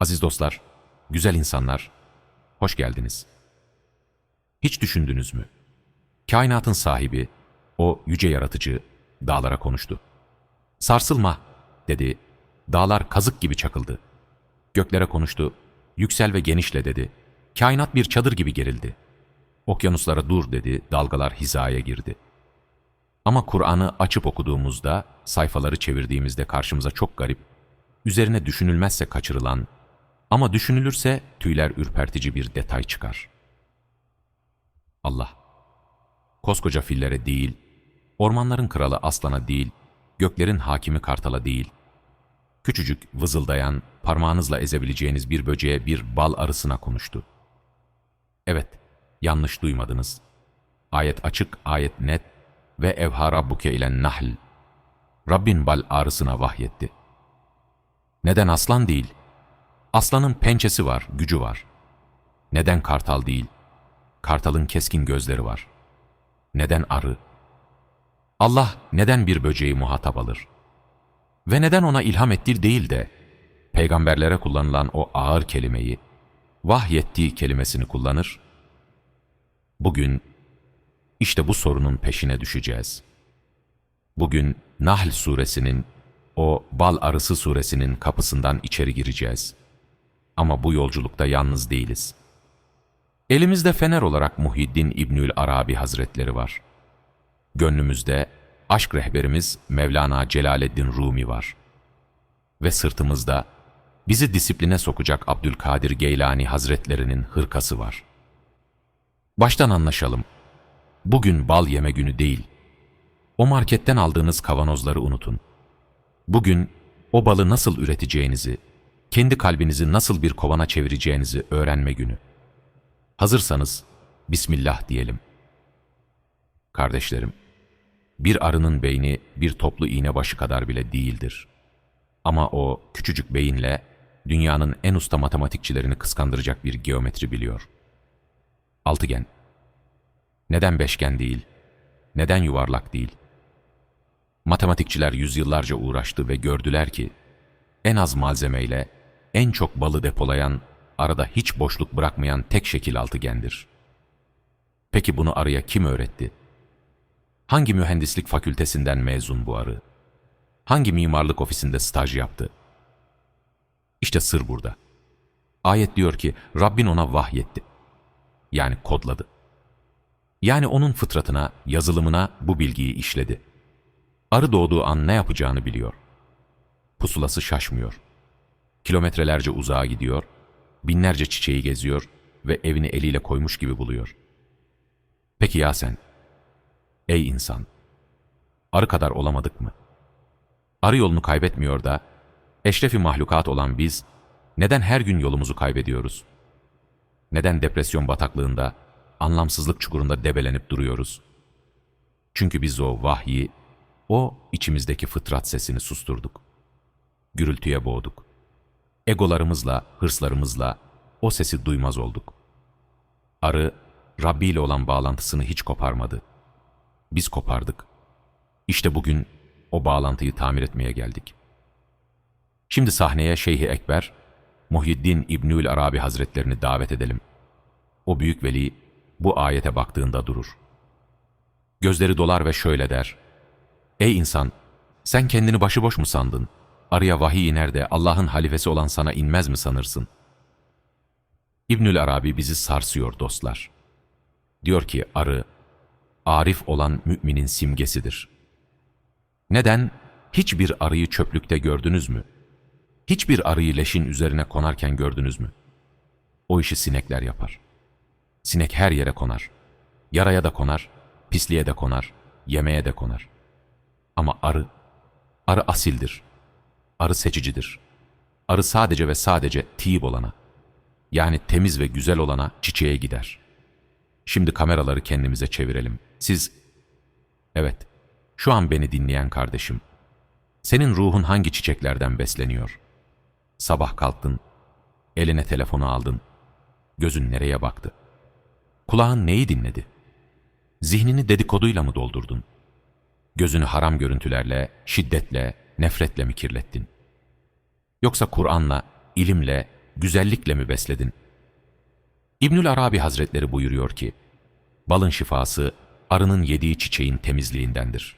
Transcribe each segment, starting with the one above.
Aziz dostlar, güzel insanlar, hoş geldiniz. Hiç düşündünüz mü? Kainatın sahibi, o yüce yaratıcı, dağlara konuştu. Sarsılma, dedi. Dağlar kazık gibi çakıldı. Göklere konuştu. Yüksel ve genişle, dedi. Kainat bir çadır gibi gerildi. Okyanuslara dur, dedi. Dalgalar hizaya girdi. Ama Kur'an'ı açıp okuduğumuzda, sayfaları çevirdiğimizde karşımıza çok garip, üzerine düşünülmezse kaçırılan, ama düşünülürse tüyler ürpertici bir detay çıkar. Allah, koskoca fillere değil, ormanların kralı aslana değil, göklerin hakimi kartala değil, küçücük vızıldayan, parmağınızla ezebileceğiniz bir böceğe bir bal arısına konuştu. Evet, yanlış duymadınız. Ayet açık, ayet net ve evha rabbuke ile nahl. Rabbin bal arısına vahyetti. Neden aslan değil? Aslanın pençesi var, gücü var. Neden kartal değil? Kartalın keskin gözleri var. Neden arı? Allah neden bir böceği muhatap alır? Ve neden ona ilham ettir değil de, peygamberlere kullanılan o ağır kelimeyi, vahyettiği kelimesini kullanır? Bugün, işte bu sorunun peşine düşeceğiz. Bugün Nahl suresinin, o bal arısı suresinin kapısından içeri gireceğiz. Ama bu yolculukta yalnız değiliz. Elimizde fener olarak Muhiddin İbnül Arabi Hazretleri var. Gönlümüzde aşk rehberimiz Mevlana Celaleddin Rumi var. Ve sırtımızda bizi disipline sokacak Abdülkadir Geylani Hazretlerinin hırkası var. Baştan anlaşalım. Bugün bal yeme günü değil. O marketten aldığınız kavanozları unutun. Bugün o balı nasıl üreteceğinizi, kendi kalbinizi nasıl bir kovana çevireceğinizi öğrenme günü. Hazırsanız Bismillah diyelim. Kardeşlerim, bir arının beyni bir toplu iğne başı kadar bile değildir. Ama o küçücük beyinle dünyanın en usta matematikçilerini kıskandıracak bir geometri biliyor. Altıgen. Neden beşgen değil? Neden yuvarlak değil? Matematikçiler yüzyıllarca uğraştı ve gördüler ki en az malzemeyle en çok balı depolayan, arada hiç boşluk bırakmayan tek şekil altıgendir. Peki bunu arıya kim öğretti? Hangi mühendislik fakültesinden mezun bu arı? Hangi mimarlık ofisinde staj yaptı? İşte sır burada. Ayet diyor ki Rabbin ona vahyetti. Yani kodladı. Yani onun fıtratına, yazılımına bu bilgiyi işledi. Arı doğduğu an ne yapacağını biliyor. Pusulası şaşmıyor. Kilometrelerce uzağa gidiyor, binlerce çiçeği geziyor ve evini eliyle koymuş gibi buluyor. Peki ya sen? Ey insan! Arı kadar olamadık mı? Arı yolunu kaybetmiyor da, eşrefi mahlukat olan biz, neden her gün yolumuzu kaybediyoruz? Neden depresyon bataklığında, anlamsızlık çukurunda debelenip duruyoruz? Çünkü biz o vahyi, o içimizdeki fıtrat sesini susturduk. Gürültüye boğduk. Egolarımızla, hırslarımızla o sesi duymaz olduk. Arı, Rabbi ile olan bağlantısını hiç koparmadı. Biz kopardık. İşte bugün o bağlantıyı tamir etmeye geldik. Şimdi sahneye Şeyhi Ekber, Muhyiddin İbnül Arabi Hazretlerini davet edelim. O büyük veli bu ayete baktığında durur. Gözleri dolar ve şöyle der. Ey insan! Sen kendini başıboş mu sandın? Arıya vahiy iner de Allah'ın halifesi olan sana inmez mi sanırsın? İbnül Arabi bizi sarsıyor dostlar. Diyor ki arı, arif olan müminin simgesidir. Neden? Hiçbir arıyı çöplükte gördünüz mü? Hiçbir arıyı leşin üzerine konarken gördünüz mü? O işi sinekler yapar. Sinek her yere konar. Yaraya da konar, pisliğe de konar, yemeğe de konar. Ama arı, arı asildir. Arı seçicidir. Arı sadece ve sadece tiyip olana, yani temiz ve güzel olana çiçeğe gider. Şimdi kameraları kendimize çevirelim. Siz, evet, şu an beni dinleyen kardeşim, senin ruhun hangi çiçeklerden besleniyor? Sabah kalktın, eline telefonu aldın, gözün nereye baktı? Kulağın neyi dinledi? Zihnini dedikoduyla mı doldurdun? Gözünü haram görüntülerle, şiddetle, nefretle mi kirlettin? Yoksa Kur'an'la, ilimle, güzellikle mi besledin? İbnül Arabi Hazretleri buyuruyor ki, balın şifası arının yediği çiçeğin temizliğindendir.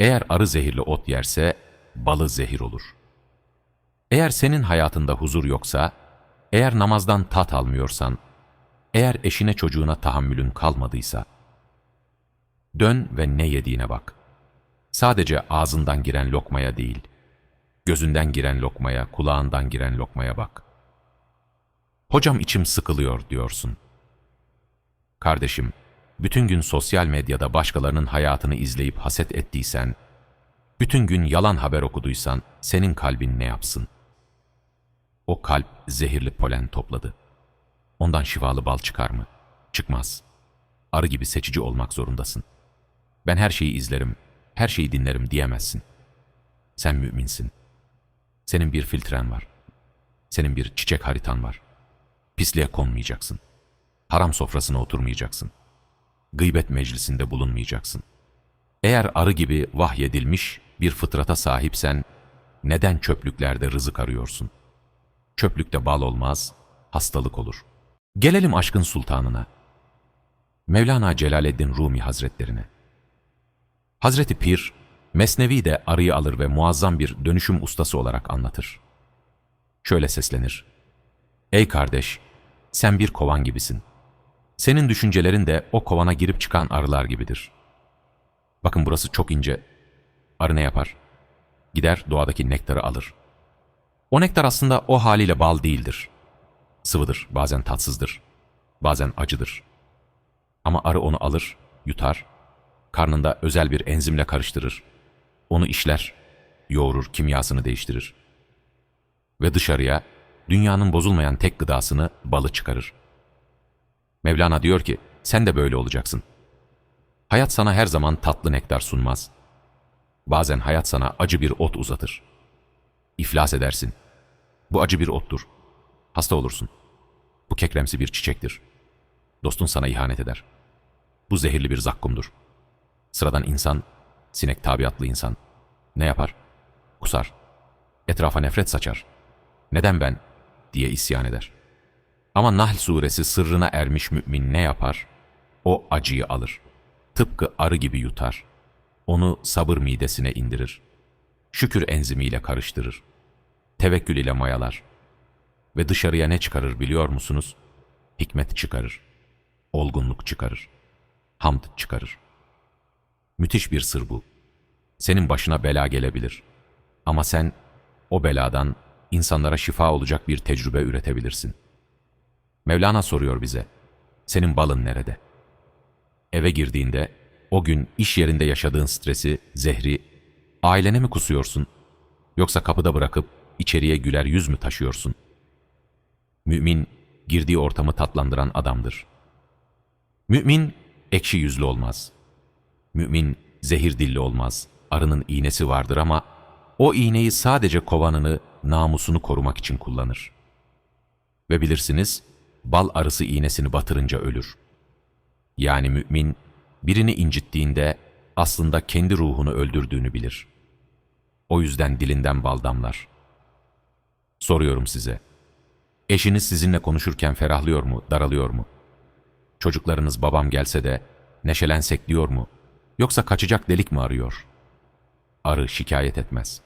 Eğer arı zehirli ot yerse, balı zehir olur. Eğer senin hayatında huzur yoksa, eğer namazdan tat almıyorsan, eğer eşine çocuğuna tahammülün kalmadıysa, dön ve ne yediğine bak. Sadece ağzından giren lokmaya değil, gözünden giren lokmaya, kulağından giren lokmaya bak. Hocam içim sıkılıyor diyorsun. Kardeşim, bütün gün sosyal medyada başkalarının hayatını izleyip haset ettiysen, bütün gün yalan haber okuduysan senin kalbin ne yapsın? O kalp zehirli polen topladı. Ondan şifalı bal çıkar mı? Çıkmaz. Arı gibi seçici olmak zorundasın. Ben her şeyi izlerim, her şeyi dinlerim diyemezsin. Sen müminsin. Senin bir filtren var. Senin bir çiçek haritan var. Pisliğe konmayacaksın. Haram sofrasına oturmayacaksın. Gıybet meclisinde bulunmayacaksın. Eğer arı gibi vahyedilmiş bir fıtrata sahipsen, neden çöplüklerde rızık arıyorsun? Çöplükte bal olmaz, hastalık olur. Gelelim aşkın sultanına. Mevlana Celaleddin Rumi Hazretlerine. Hazreti Pir, Mesnevi de arıyı alır ve muazzam bir dönüşüm ustası olarak anlatır. Şöyle seslenir. Ey kardeş, sen bir kovan gibisin. Senin düşüncelerin de o kovana girip çıkan arılar gibidir. Bakın burası çok ince. Arı ne yapar? Gider doğadaki nektarı alır. O nektar aslında o haliyle bal değildir. Sıvıdır, bazen tatsızdır, bazen acıdır. Ama arı onu alır, yutar, karnında özel bir enzimle karıştırır. Onu işler, yoğurur, kimyasını değiştirir. Ve dışarıya dünyanın bozulmayan tek gıdasını balı çıkarır. Mevlana diyor ki, sen de böyle olacaksın. Hayat sana her zaman tatlı nektar sunmaz. Bazen hayat sana acı bir ot uzatır. İflas edersin. Bu acı bir ottur. Hasta olursun. Bu kekremsi bir çiçektir. Dostun sana ihanet eder. Bu zehirli bir zakkumdur. Sıradan insan, sinek tabiatlı insan. Ne yapar? Kusar. Etrafa nefret saçar. Neden ben? diye isyan eder. Ama Nahl suresi sırrına ermiş mümin ne yapar? O acıyı alır. Tıpkı arı gibi yutar. Onu sabır midesine indirir. Şükür enzimiyle karıştırır. Tevekkül ile mayalar. Ve dışarıya ne çıkarır biliyor musunuz? Hikmet çıkarır. Olgunluk çıkarır. Hamd çıkarır. Müthiş bir sır bu. Senin başına bela gelebilir. Ama sen o beladan insanlara şifa olacak bir tecrübe üretebilirsin. Mevlana soruyor bize, senin balın nerede? Eve girdiğinde, o gün iş yerinde yaşadığın stresi, zehri, ailene mi kusuyorsun? Yoksa kapıda bırakıp içeriye güler yüz mü taşıyorsun? Mümin, girdiği ortamı tatlandıran adamdır. Mümin, ekşi yüzlü olmaz. Mümin, zehir dilli olmaz. Arının iğnesi vardır ama o iğneyi sadece kovanını, namusunu korumak için kullanır. Ve bilirsiniz, bal arısı iğnesini batırınca ölür. Yani mümin, birini incittiğinde aslında kendi ruhunu öldürdüğünü bilir. O yüzden dilinden bal damlar. Soruyorum size, eşiniz sizinle konuşurken ferahlıyor mu, daralıyor mu? Çocuklarınız babam gelse de neşelensek diyor mu? Yoksa kaçacak delik mi arıyor? Arı şikayet etmez.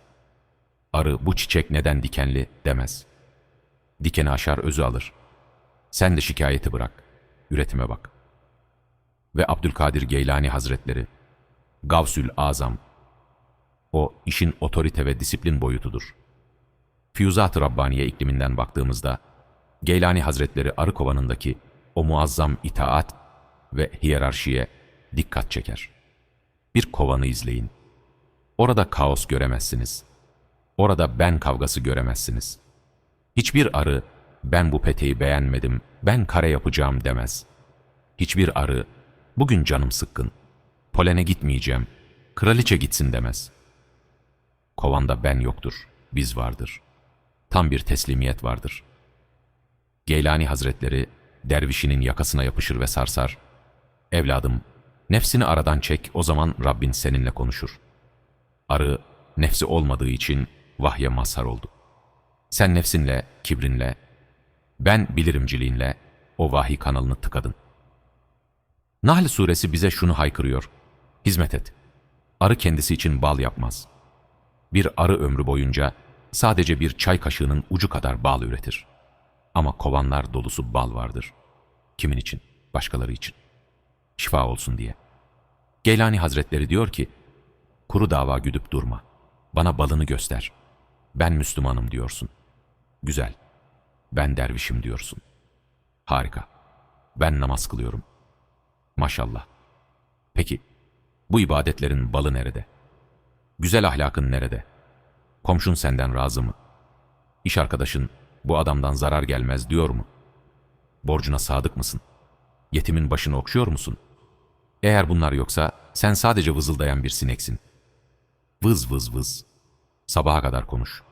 Arı bu çiçek neden dikenli demez. Dikeni aşar özü alır. Sen de şikayeti bırak, üretime bak. Ve Abdülkadir Geylani Hazretleri, Gavsül Azam, o işin otorite ve disiplin boyutudur. Füyuzat-ı Rabbaniye ikliminden baktığımızda, Geylani Hazretleri arı kovanındaki o muazzam itaat ve hiyerarşiye dikkat çeker. Bir kovanı izleyin. Orada kaos göremezsiniz. Orada ben kavgası göremezsiniz. Hiçbir arı, ben bu peteği beğenmedim, ben kare yapacağım demez. Hiçbir arı, bugün canım sıkkın, polene gitmeyeceğim, kraliçe gitsin demez. Kovanda ben yoktur, biz vardır. Tam bir teslimiyet vardır. Geylani Hazretleri, dervişinin yakasına yapışır ve sarsar. Evladım, nefsini aradan çek, o zaman Rabbin seninle konuşur. Arı, nefsi olmadığı için vahye mazhar oldu. Sen nefsinle, kibrinle, ben bilirimciliğinle o vahiy kanalını tıkadın. Nahl suresi bize şunu haykırıyor. Hizmet et. Arı kendisi için bal yapmaz. Bir arı ömrü boyunca sadece bir çay kaşığının ucu kadar bal üretir. Ama kovanlar dolusu bal vardır. Kimin için? Başkaları için. Şifa olsun diye. Geylani Hazretleri diyor ki, kuru dava güdüp durma. Bana balını göster. Ben Müslümanım diyorsun. Güzel. Ben dervişim diyorsun. Harika. Ben namaz kılıyorum. Maşallah. Peki, bu ibadetlerin balı nerede? Güzel ahlakın nerede? Komşun senden razı mı? İş arkadaşın bu adamdan zarar gelmez diyor mu? Borcuna sadık mısın? Yetimin başını okşuyor musun? Eğer bunlar yoksa sen sadece vızıldayan bir sineksin. Vız vız vız. Sabaha kadar konuş.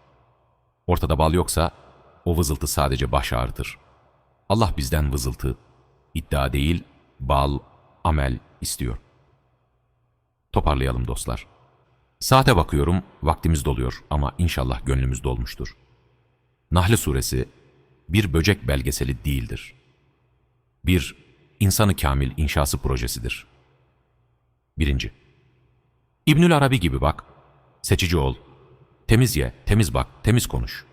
Ortada bal yoksa o vızıltı sadece baş ağrıtır. Allah bizden vızıltı, iddia değil, bal, amel istiyor. Toparlayalım dostlar. Saate bakıyorum, vaktimiz doluyor ama inşallah gönlümüz dolmuştur. Nahl suresi bir böcek belgeseli değildir. Bir insanı kamil inşası projesidir. Birinci. İbnül Arabi gibi bak, seçici ol, temiz ye, temiz bak, temiz konuş.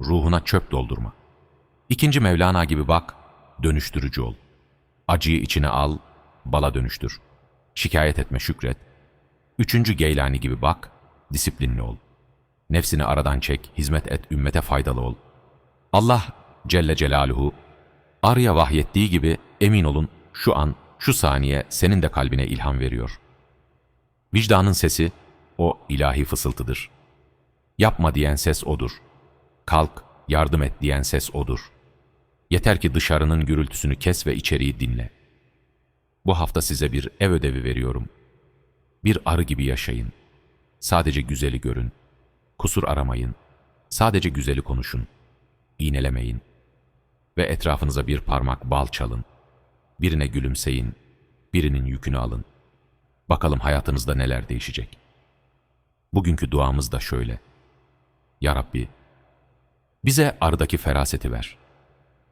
Ruhuna çöp doldurma. İkinci Mevlana gibi bak, dönüştürücü ol. Acıyı içine al, bala dönüştür. Şikayet etme, şükret. Üçüncü Geylani gibi bak, disiplinli ol. Nefsini aradan çek, hizmet et, ümmete faydalı ol. Allah Celle Celaluhu, arıya vahyettiği gibi emin olun şu an, şu saniye senin de kalbine ilham veriyor. Vicdanın sesi, o ilahi fısıltıdır. Yapma diyen ses odur. Kalk, yardım et diyen ses odur. Yeter ki dışarının gürültüsünü kes ve içeriği dinle. Bu hafta size bir ev ödevi veriyorum. Bir arı gibi yaşayın. Sadece güzeli görün. Kusur aramayın. Sadece güzeli konuşun. İğnelemeyin. Ve etrafınıza bir parmak bal çalın. Birine gülümseyin. Birinin yükünü alın. Bakalım hayatınızda neler değişecek. Bugünkü duamız da şöyle. Ya Rabbi, bize arıdaki feraseti ver.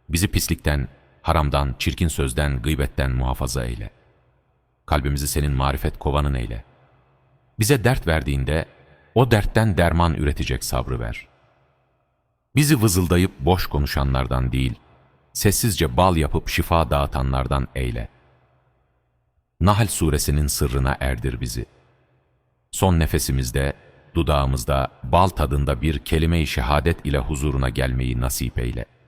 Bizi pislikten, haramdan, çirkin sözden, gıybetten muhafaza eyle. Kalbimizi senin marifet kovanın eyle. Bize dert verdiğinde o dertten derman üretecek sabrı ver. Bizi vızıldayıp boş konuşanlardan değil, sessizce bal yapıp şifa dağıtanlardan eyle. Nahl suresinin sırrına erdir bizi. Son nefesimizde, dudağımızda, bal tadında bir kelime-i şehadet ile huzuruna gelmeyi nasip eyle.''